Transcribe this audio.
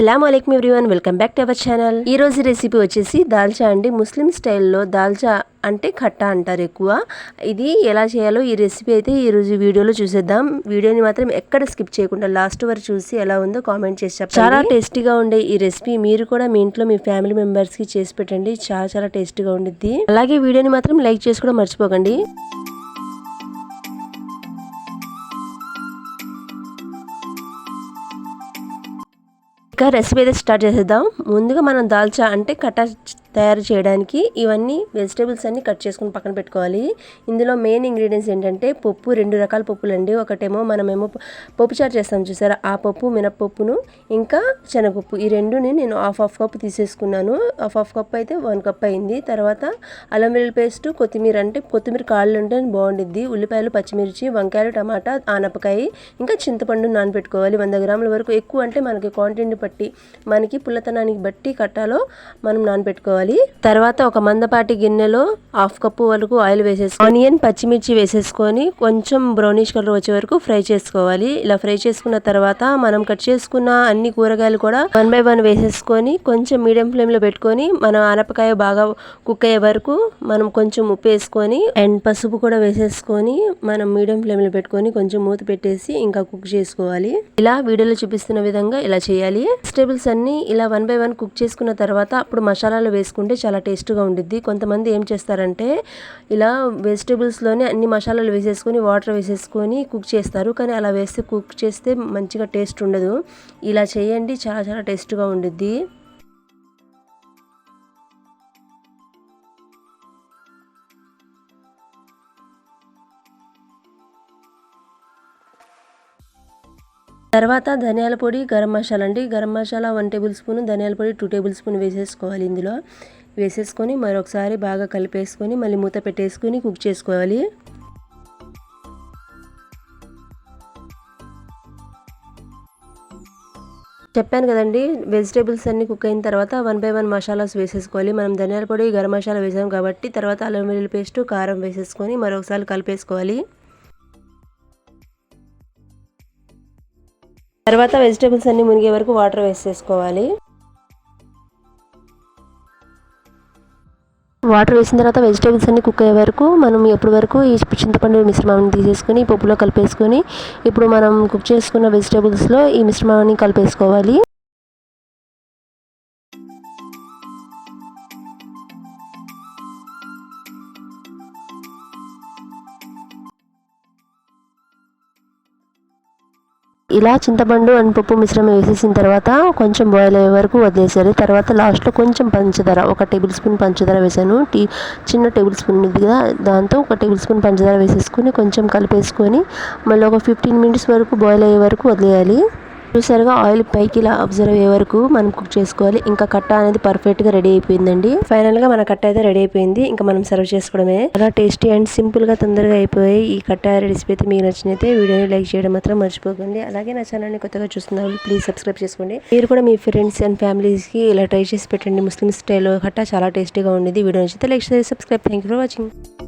అస్సలం అయికం everyone welcome back to our channel ఈ రోజు రెసిపీ వచ్చేసి దాల్చా అండి. ముస్లిం స్టైల్లో దాల్చా అంటే ఖట్టా అంటారు ఎక్కువ. ఇది ఎలా చేయాలో ఈ రెసిపీ అయితే ఈ రోజు వీడియోలో చూసేద్దాం. వీడియోని మాత్రం ఎక్కడ స్కిప్ చేయకుండా లాస్ట్ వరకు చూసి ఎలా ఉందో కామెంట్ చేసి చెప్పండి. చాలా టేస్టీగా ఉండే ఈ రెసిపీ మీరు కూడా మీ ఇంట్లో మీ ఫ్యామిలీ మెంబర్స్కి చేసి పెట్టండి. చాలా చాలా టేస్టీగా ఉండిద్ది. అలాగే వీడియోని మాత్రం లైక్ చేసి కూడా మర్చిపోకండి. ఇక రెసిపీ అయితే స్టార్ట్ చేసేద్దాం. ముందుగా మనం దాల్చా అంటే కట్టా తయారు చేయడానికి ఇవన్నీ వెజిటేబుల్స్ అన్ని కట్ చేసుకుని పక్కన పెట్టుకోవాలి. ఇందులో మెయిన్ ఇంగ్రీడియంట్స్ ఏంటంటే పప్పు రెండు రకాల పప్పులు అండి ఒకటేమో మనమేమో పప్పు చారు చేస్తాం చూసారా? ఆ పప్పు మినప్పప్పును ఇంకా శనగపప్పు. ఈ రెండుని నేను హాఫ్ హాఫ్ కప్ తీసేసుకున్నాను. హాఫ్ హాఫ్ కప్ అయితే వన్ కప్ అయింది. తర్వాత అల్లం వెల్లుల్లి పేస్ట్ కొత్తిమీర అంటే కొత్తిమీర కాళ్ళు ఉంటే బాగుండిద్ది. ఉల్లిపాయలు పచ్చిమిర్చి వంకాయలు టమాటా ఆనపకాయ ఇంకా చింతపండు నానబెట్టుకోవాలి. వంద గ్రాముల వరకు ఎక్కువ అంటే మనకి క్వాంటిటీని బట్టి మనకి పుల్లతనానికి బట్టి కట్టాలో మనం నానబెట్టుకోవాలి. తర్వాత ఒక మందపాటి గిన్నెలో హాఫ్ కప్పు వరకు ఆయిల్ వేసేసుకోవాలి ఆనియన్ పచ్చిమిర్చి వేసేసుకొని కొంచెం బ్రౌనిష్ కలర్ వచ్చే వరకు ఫ్రై చేసుకోవాలి. ఇలా ఫ్రై చేసుకున్న తర్వాత మనం కట్ చేసుకున్న అన్ని కూరగాయలు కూడా వన్ బై వన్ వేసేసుకొని కొంచెం మీడియం ఫ్లేమ్లో పెట్టుకొని మనం ఆనపకాయ బాగా కుక్ అయ్యే వరకు మనం కొంచెం ఉప్పు వేసుకొని అండ్ పసుపు కూడా వేసేసుకొని మనం మీడియం ఫ్లేమ్లో పెట్టుకొని కొంచెం మూత పెట్టేసి ఇంకా కుక్ చేసుకోవాలి. ఇలా వీడియోలో చూపిస్తున్న విధంగా ఇలా చేయాలి. వెజిటేబుల్స్ అన్ని ఇలా వన్ బై వన్ కుక్ చేసుకున్న తర్వాత అప్పుడు మసాలాలు వేసుకుంటే చాలా టేస్ట్గా ఉండిద్ది. కొంతమంది ఏం చేస్తారంటే ఇలా వెజిటేబుల్స్లోనే అన్ని మసాలాలు వేసేసుకొని వాటర్ వేసేసుకొని కుక్ చేస్తారు. కానీ అలా వేస్తే కుక్ చేస్తే మంచిగా టేస్ట్ ఉండదు. ఇలా చేయండి చాలా చాలా టేస్ట్గా ఉండిద్ది. తర్వాత ధనియాల పొడి గరం మసాలా అండి. Garam masala one tablespoon ధనియాల పొడి టూ టేబుల్ స్పూన్ వేసేసుకోవాలి ఇందులో. వేసేసుకొని మరొకసారి బాగా కలిపేసుకొని మళ్ళీ మూత పెట్టేసుకొని కుక్ చేసుకోవాలి. చెప్పాను కదండి వెజిటేబుల్స్ అన్ని కుక్ అయిన తర్వాత వన్ బై వన్ మసాలాస్ వేసేసుకోవాలి. మనం ధనియాల పొడి గరం మసాలా వేసాం కాబట్టి తర్వాత అల్లం వెల్లుల్లి పేస్ట్ కారం వేసేసుకొని మరొకసారి కలిపేసుకోవాలి. తర్వాత వెజిటేబుల్స్ అన్ని మునిగే వరకు వాటర్ వేసేసుకోవాలి. వాటర్ వేసిన తర్వాత వెజిటేబుల్స్ అన్ని కుక్ అయ్యే వరకు మనం ఎప్పటి వరకు ఈ చింతపండు మిశ్రమాన్ని తీసేసుకొని పప్పులో కలిపేసుకొని ఇప్పుడు మనం కుక్ చేసుకున్న వెజిటేబుల్స్లో ఈ మిశ్రమాన్ని కలిపేసుకోవాలి. ఇలా చింతపండు అండ్ పప్పు మిశ్రమం వేసేసిన తర్వాత కొంచెం బాయిల్ అయ్యే వరకు వదిలేసారు తర్వాత లాస్ట్లో కొంచెం పంచదార ఒక టేబుల్ స్పూన్ పంచదార వేసాను. టీ చిన్న టేబుల్ స్పూన్ ఉంది కదా దాంతో ఒక టేబుల్ స్పూన్ పంచదార వేసేసుకొని కొంచెం కలిపేసుకొని మళ్ళీ ఒక ఫిఫ్టీన్ మినిట్స్ వరకు బాయిల్ అయ్యే వరకు వదిలేయాలి. చూసారుగా ఆయిల్ పైకి ఇలా అబ్జర్వ్ అయ్యే వరకు మనం కుక్ చేసుకోవాలి. ఇంకా కట్ట అనేది పర్ఫెక్ట్గా రెడీ అయిపోయిందండి. ఫైనల్గా మన కట్ట అయితే రెడీ అయిపోయింది. ఇంకా మనం సర్వ్ చేసుకోవడమే. చాలా టేస్టీ అండ్ సింపుల్గా తొందరగా అయిపోయి ఈ కట్ట రెసిపీ అయితే మీకు నచ్చినైతే వీడియోని లైక్ చేయడం మాత్రం మర్చిపోకండి. అలాగే నా ఛానల్ని కొత్తగా చూస్తున్నారు ప్లీజ్ సబ్స్క్రైబ్ చేసుకోండి. మీరు కూడా మీ ఫ్రెండ్స్ అండ్ ఫ్యామిలీస్కి ఇలా ట్రై చేసి పెట్టండి. ముస్లిం స్టైల్ కట్ట చాలా టేస్టీగా ఉండేది వీడియో నచ్చితే like subscribe thank you for watching